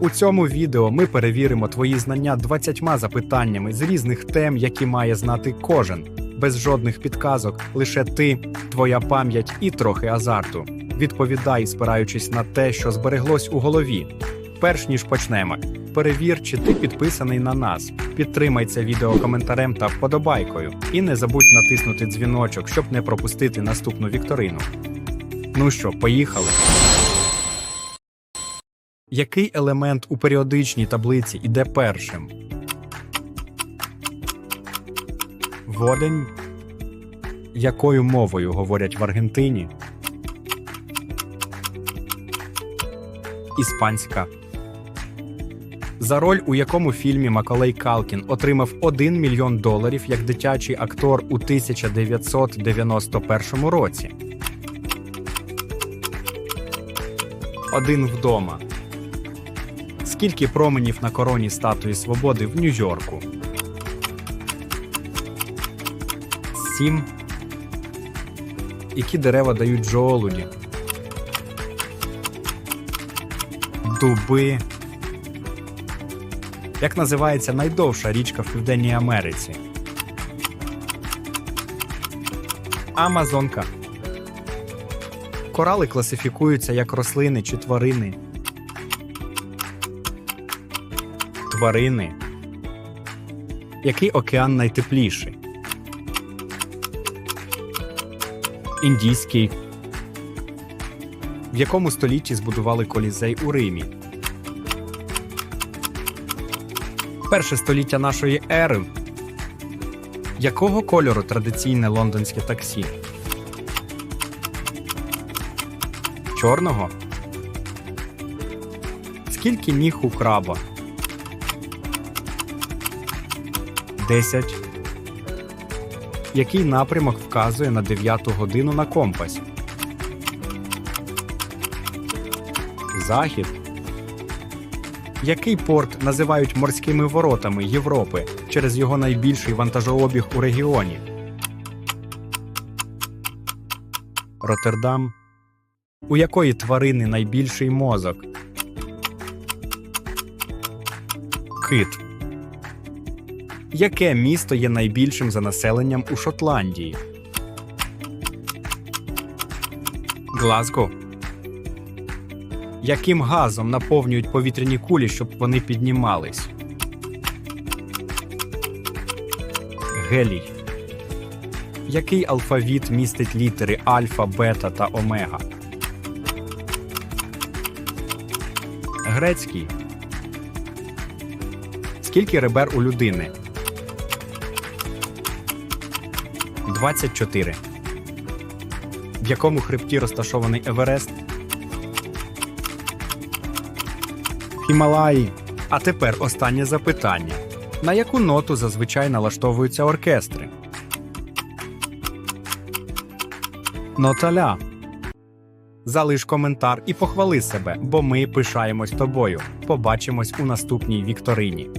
У цьому відео ми перевіримо твої знання 20 запитаннями з різних тем, які має знати кожен, без жодних підказок, лише ти, твоя пам'ять і трохи азарту. Відповідай, спираючись на те, що збереглось у голові. Перш ніж почнемо, перевір, чи ти підписаний на нас. Підтримай це відео коментарем та вподобайкою. І не забудь натиснути дзвіночок, щоб не пропустити наступну вікторину. Ну що, поїхали. Який елемент у періодичній таблиці іде першим? Водень. Якою мовою говорять в Аргентині? Іспанська. За роль у якому фільмі Маколей Калкін отримав 1 мільйон доларів як дитячий актор у 1991 році. Один вдома. Скільки променів на короні статуї свободи в Нью-Йорку? Сім. Які дерева дають жолуді? Дуби. Як називається найдовша річка в Південній Америці? Амазонка. Корали класифікуються як рослини чи тварини. Тварини. Який океан найтепліший? Індійський. В якому столітті збудували колізей у Римі? Перше століття нашої ери. Якого кольору традиційне лондонське таксі? Чорного? Скільки ніг у краба? 10. Який напрямок вказує на 9 годину на компасі? Захід. Який порт називають морськими воротами Європи через його найбільший вантажообіг у регіоні? Роттердам. У якої тварини найбільший мозок? Кит. Яке місто є найбільшим за населенням у Шотландії? Глазго. Яким газом наповнюють повітряні кулі, щоб вони піднімались? Гелій. Який алфавіт містить літери альфа, бета та омега? Грецький. Скільки ребер у людини? 24. В якому хребті розташований Еверест? Хімалаї. А тепер останнє запитання: на яку ноту зазвичай налаштовуються оркестри? Нота ля. Залиш коментар і похвали себе, бо ми пишаємось тобою. Побачимось у наступній вікторині.